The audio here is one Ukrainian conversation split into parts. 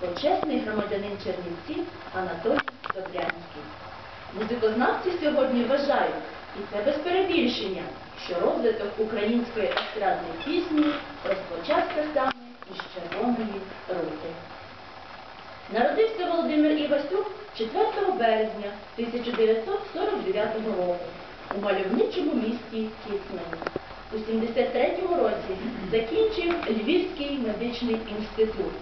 почесний громадянин Чернівців Анатолій Добрянський. Музикознавці сьогодні вважають, і це без перебільшення, що розвиток української естрадної пісні розпочався саме із Червоної рути. Народився Володимир Івасюк 4 березня 1949 року у мальовничому місті Кіцмені. У 73-му році закінчив Львівський медичний інститут.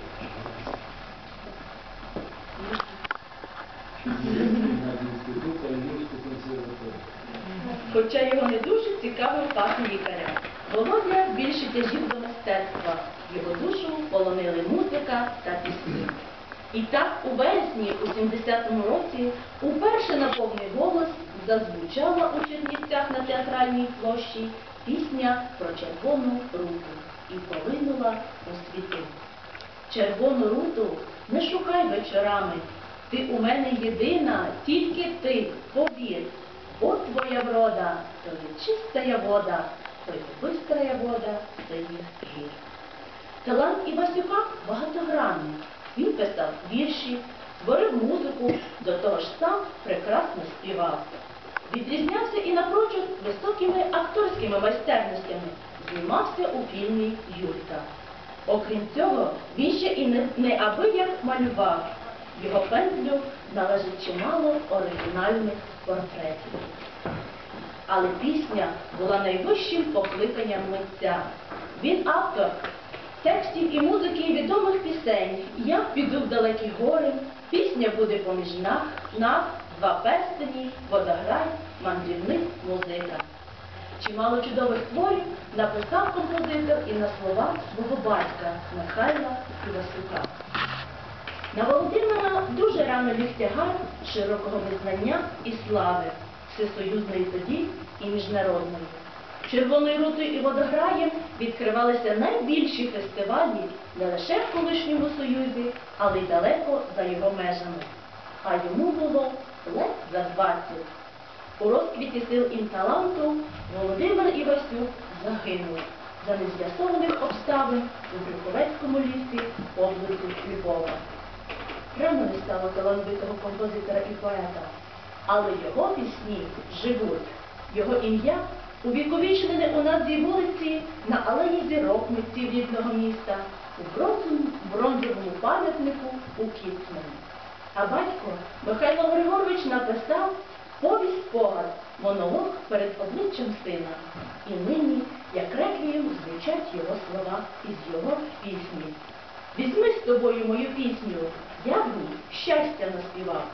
Хоча його не дуже цікавив фах лікаря. Володя більше тяжів до мистецтва. Його душу полонили музика та пісні. І так у вересні у 70-му році уперше на повний голос зазвучала у Чернівцях на театральній площі пісня про червону руту і полинула у світи. Червону руту не шукай вечорами. Ти у мене єдина, тільки ти, повір. От твоя врода, то є чистая вода, то є бистрая вода, є гір. Талант Івасюка багатогранний. Він писав вірші, творив музику, до того ж сам прекрасно співав. Відрізнявся і напрочуд високими акторськими майстерностями, знімався у фільмі Юлька. Окрім цього, він ще і не, неабияк малював. Його пензлю належить чимало оригінальних портретів. Але пісня була найвищим покликанням митця. Він автор текстів і музики відомих пісень. Я піду в далекі гори, пісня буде поміж нас, нас, два перстені, водограй, мандрівник, музика. Чимало чудових творів написав композитор і на слова свого батька Михайла Івасюка. На Володимира дуже рано ліг тягар широкого визнання і слави, всесоюзної тоді і міжнародної. Червоною рутою і водограєм відкривалися найбільші фестивалі не лише в колишньому Союзі, але й далеко за його межами. А йому було ледь за 20. У розквіті сил і таланту Володимир Івасюк загинув за нез'ясованих обставин у Брюховецькому лісі поблизу Львова. Рано не стало талановитого композитора і поета, але його пісні живуть. Його ім'я увіковічнене у назві вулиці на алеї зірок митців рідного міста у бронзовому, пам'ятнику у Кіцмені. А батько Михайло Григорович написав повість спогад, монолог перед обличчям сина. І нині, як реквієм, звучать його слова із його пісні. Візьми з тобою мою пісню, я ній щастя наспівав.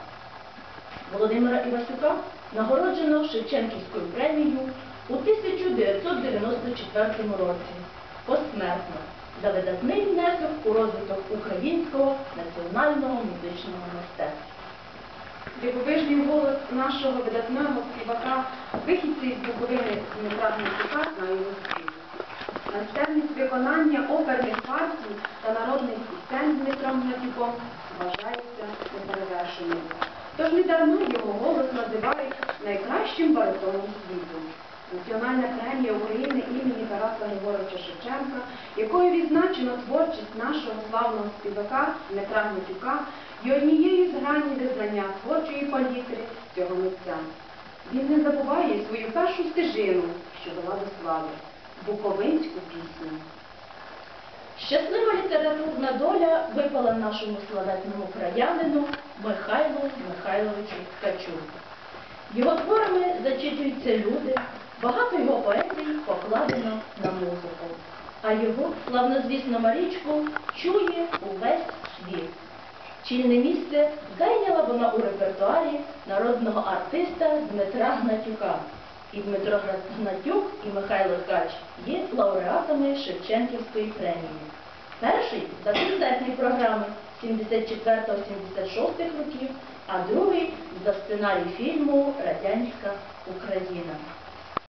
Володимира Івасюка нагороджено Шевченківською премією у 1994 році посмертно за видатний внесок у розвиток українського національного музичного мистецтва. Дивовижний голос нашого видатного співака, вихідці з Буковини Дмитра Гнатюка на його спів. Майстерність виконання оперних партій та народних Дмитром вважається неперевершеною. Тож не дарма його голос називають найкращим баритоном світу. Національна премія України імені Тараса Григоровича Шевченка, якою відзначено творчість нашого славного співака Дмитра Гнатюка, є однією з грані визнання творчої палітри цього митця. Він не забуває свою першу стежину, що дала до слави Буковинську пісню. Щаслива літературна доля випала нашому славетному краянину Михайлу Михайловичу Ткачу. Його творами зачитуються люди, багато його поезій покладено на музику, а його славнозвісну Марічку чує увесь світ. Чільне місце зайняла вона у репертуарі народного артиста Дмитра Гнатюка. І Дмитро Гнатюк і Михайло Ткач є лауреатами Шевченківської премії. Перший за концертні програми 74-76 років, а другий за сценарій фільму Радянська Україна.